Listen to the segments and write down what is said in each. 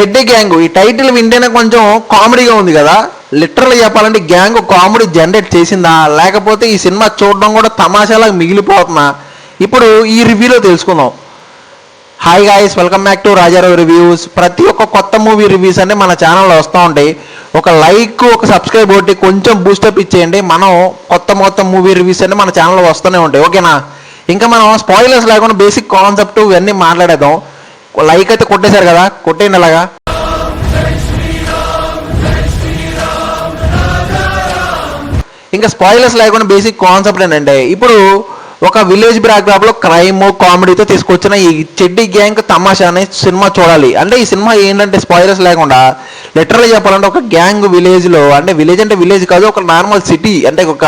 చెడ్డి gang. ఈ title వింటేనే కొంచెం కామెడీగా ఉంది కదా. లిటరల్ చెప్పాలంటే గ్యాంగ్ కామెడీ జనరేట్ చేసిందా? లేకపోతే ఈ సినిమా చూడడం కూడా తమాషాలా మిగిలిపోతున్నా? ఇప్పుడు ఈ రివ్యూలో తెలుసుకుందాం. Hi guys welcome back to Rajarao reviews ప్రతి ఒక్క కొత్త మూవీ రివ్యూస్ అనే మన ఛానల్లో వస్తూ ఉంటాయి. ఒక లైక్ ఒక సబ్స్క్రైబ్ ఒకటి కొంచెం బూస్టప్ ఇచ్చేయండి. మనం కొత్త మొత్తం మూవీ రివ్యూస్ అన్ని మన ఛానల్లో వస్తూనే ఉంటాయి. ఓకేనా? ఇంకా మనం స్పాయిలర్స్ లేకుండా బేసిక్ కాన్సెప్ట్ ఇవన్నీ మాట్లాడేద్దాం. లైక్ అయితే కొట్టేశారు కదా కొట్టేయండి అలాగా. ఇంకా స్పాయిలర్స్ లేకుండా బేసిక్ కాన్సెప్ట్ ఏంటంటే ఇప్పుడు ఒక విలేజ్ బ్యాక్డ్రాప్లో క్రైమ్ కామెడీతో తీసుకొచ్చిన ఈ చెడ్డి గ్యాంగ్ తమాషా అనే సినిమా చూడాలి. అంటే ఈ సినిమా ఏంటంటే స్పాయిలర్స్ లేకుండా లిటరల్ చెప్పాలంటే ఒక గ్యాంగ్ విలేజ్లో అంటే విలేజ్ అంటే విలేజ్ కాదు ఒక నార్మల్ సిటీ అంటే ఒక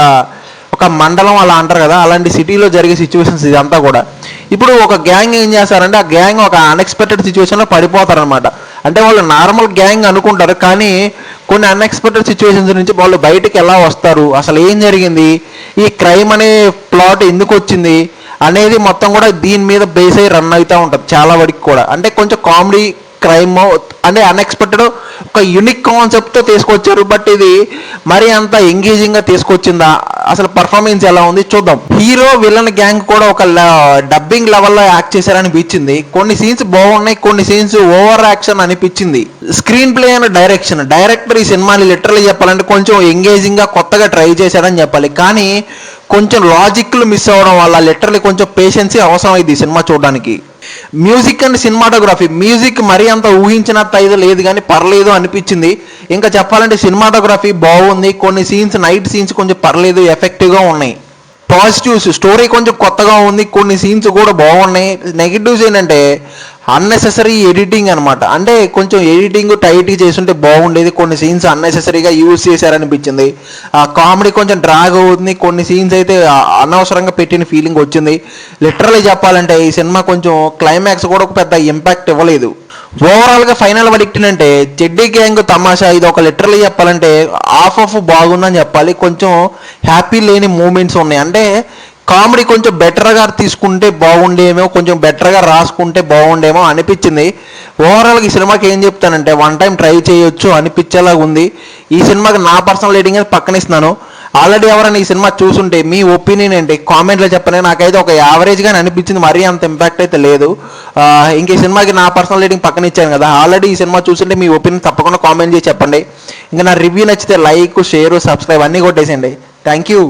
ఒక మండలం అలా అంటారు కదా అలాంటి సిటీలో జరిగే సిచ్యువేషన్స్ ఇదంతా కూడా. ఇప్పుడు ఒక గ్యాంగ్ ఏం చేస్తారంటే ఆ గ్యాంగ్ ఒక అన్ఎక్స్పెక్టెడ్ సిచ్యువేషన్లో పడిపోతారనమాట అంటే వాళ్ళు నార్మల్ గ్యాంగ్ అనుకుంటారు కానీ కొన్ని అన్ఎక్స్పెక్టెడ్ సిచ్యువేషన్స్ నుంచి వాళ్ళు బయటికి ఎలా వస్తారు? అసలు ఏం జరిగింది? ఈ క్రైమ్ అనే ప్లాట్ ఎందుకు వచ్చింది? అనేది మొత్తం కూడా దీని మీద బేస్ అయ్యి రన్ అవుతూ ఉంటుంది చాలా వరకు కూడా. అంటే కొంచెం కామెడీ క్రైమ్ అంటే అన్ఎక్స్పెక్టెడ్ ఒక యునిక్ కాన్సెప్ట్తో తీసుకొచ్చారు. బట్ ఇది మరి అంత ఎంగేజింగ్గా తీసుకొచ్చిందా? అసలు పర్ఫార్మెన్స్ ఎలా ఉంది? చూద్దాం. హీరో విలన్ గ్యాంగ్ కూడా ఒక డబ్బింగ్ లెవెల్లో యాక్ట్ చేశారనిపించింది కొన్ని సీన్స్ బాగున్నాయి కొన్ని సీన్స్ ఓవర్ యాక్షన్ అనిపించింది. Screenplay and direction director ఈ సినిమాని లిటరలీ చెప్పాలంటే కొంచెం ఎంగేజింగ్గా కొత్తగా ట్రై చేశారని చెప్పాలి. కానీ కొంచెం లాజిక్లు మిస్ అవ్వడం వల్ల లిటరలీ కొంచెం పేషెన్సీ అవసరం అయింది ఈ సినిమా చూడడానికి. మ్యూజిక్ అండ్ సినిమాటోగ్రఫీ మ్యూజిక్ మరీ అంత ఊహించినంత అయితే లేదు కానీ పర్లేదు అనిపించింది. ఇంకా చెప్పాలంటే సినిమాటోగ్రఫీ బాగుంది. కొన్ని సీన్స్ నైట్ సీన్స్ కొంచెం పర్లేదు ఎఫెక్టివ్గా ఉన్నాయి. పాజిటివ్స్ స్టోరీ కొంచెం కొత్తగా ఉంది. కొన్ని సీన్స్ కూడా బాగున్నాయి. నెగిటివ్స్ ఏంటంటే అన్నెసెసరీ ఎడిటింగ్ అనమాట అంటే కొంచెం ఎడిటింగ్ టైట్గా చేస్తుంటే బాగుండేది. కొన్ని సీన్స్ అన్నెసెసరీగా యూజ్ చేశారనిపించింది. ఆ కామెడీ కొంచెం డ్రాగ్ అవుతుంది. కొన్ని సీన్స్ అయితే అనవసరంగా పెట్టిన ఫీలింగ్ వచ్చింది. లిటరలీ చెప్పాలంటే ఈ సినిమా కొంచెం క్లైమాక్స్ కూడా ఒక పెద్ద ఇంపాక్ట్ ఇవ్వలేదు. ఓవరాల్గా ఫైనల్ వడిక్టిన్ అంటే చెడ్డీ గ్యాంగ్ తమాషా ఇది ఒక లిటరలీ చెప్పాలంటే ఆఫ్ ఆఫ్ బాగుందని చెప్పాలి. కొంచెం హ్యాపీ లేని మూమెంట్స్ ఉన్నాయి. అంటే కామెడీ కొంచెం బెటర్గా తీసుకుంటే బాగుండేమో కొంచెం బెటర్గా రాసుకుంటే బాగుండేమో అనిపించింది. ఓవరాల్గా ఈ సినిమాకి ఏం చెప్తానంటే వన్ టైం ట్రై చేయొచ్చు అనిపించేలాగా ఉంది. ఈ సినిమాకి నా పర్సనల్ రేటింగ్ అయితే పక్కనిస్తున్నాను ఆల్రెడీ ఎవరైనా ఈ సినిమా చూసుంటే మీ ఒపీనియన్ ఏంటి? కామెంట్లో చెప్పనే నాకైతే ఒక యావరేజ్గానే అనిపించింది. మరీ అంత ఇంపాక్ట్ అయితే లేదు. ఇంక ఈ సినిమాకి నా పర్సనల్ రేటింగ్ పక్కన ఇచ్చాను కదా. ఆల్రెడీ ఈ సినిమా చూసుంటే మీ ఒపీనియన్ తప్పకుండా కామెంట్ చేసి చెప్పండి. ఇంకా నా రివ్యూ నచ్చితే లైక్ షేర్ సబ్స్క్రైబ్ అన్నీ కొట్టేసేయండి. Thank you